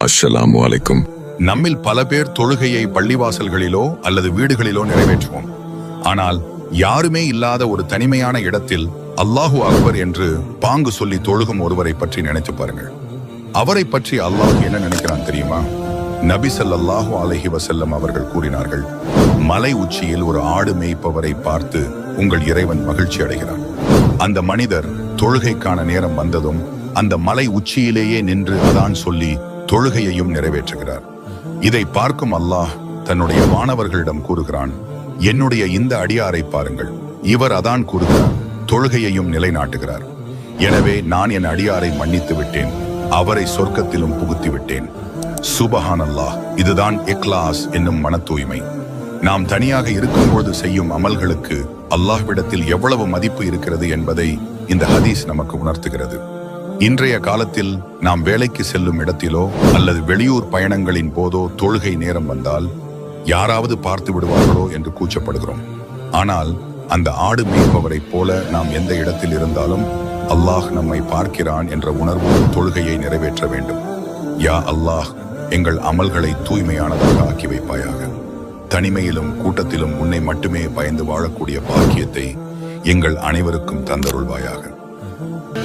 அஸ்ஸலாம் அலைக்கும் நம்மில் பல பேர் தொழுகையை பள்ளிவாசல்களிலோ அல்லது வீடுகளிலோ நிறைவேற்றுவோம். ஆனால் யாருமே இல்லாத ஒரு தனிமையான இடத்தில் அல்லாஹு அக்பர் என்று பாங்கு சொல்லி தொழுகும் ஒருவரை பற்றி நினைத்து பாருங்கள். அவரை பற்றி அல்லாஹ் என்ன நினைக்கிறான் தெரியுமா? நபி சல்லாஹு அலஹி வசல்லம் அவர்கள் கூறினார்கள் மலை உச்சியில் ஒரு ஆடு மேய்ப்பவரை பார்த்து உங்கள் இறைவன் மகிழ்ச்சி அடைகிறான். அந்த மனிதர் தொழுகைக்கான நேரம் வந்ததும் அந்த மலை உச்சியிலேயே நின்று அதான் சொல்லி தொழுகையையும் நிறைவேற்றுகிறார். இதை பார்க்கும் அல்லாஹ் தன்னுடைய மாணவர்களிடம் கூறுகிறான் என்னுடைய இந்த அடியாரை பாருங்கள். இவர் அதான் கூறுகிறார் தொழுகையையும் நிலைநாட்டுகிறார். எனவே நான் என் அடியாரை மன்னித்து விட்டேன் அவரை சொர்க்கத்திலும் புகுத்தி விட்டேன். சுபஹான் அல்லாஹ் இதுதான் இக்லாஸ் என்னும் மன தூய்மை நாம் தனியாக இருக்கும்போது செய்யும் அமல்களுக்கு அல்லாஹ்விடத்தில் எவ்வளவு மதிப்பு இருக்கிறது என்பதை இந்த ஹதீஸ் நமக்கு உணர்த்துகிறது. இன்றைய காலத்தில் நாம் வேலைக்கு செல்லும் இடத்திலோ அல்லது வெளியூர் பயணங்களின் போதோ தொழுகை நேரம் வந்தால் யாராவது பார்த்து விடுவார்களோ என்று கூச்சப்படுகிறோம். ஆனால் அந்த ஆடு மேய்ப்பவரைப் போல நாம் எந்த இடத்தில் இருந்தாலும் அல்லாஹ் நம்மை பார்க்கிறான் என்ற உணர்வு தொழுகையை நிறைவேற்ற வேண்டும். யா அல்லாஹ் எங்கள் அமல்களை தூய்மையானதாக ஆக்கி வைப்பாயாக. தனிமையிலும் கூட்டத்திலும் உன்னை மட்டுமே பயந்து வாழக்கூடிய பாக்கியத்தை எங்கள் அனைவருக்கும் தந்தருள்வாயாக.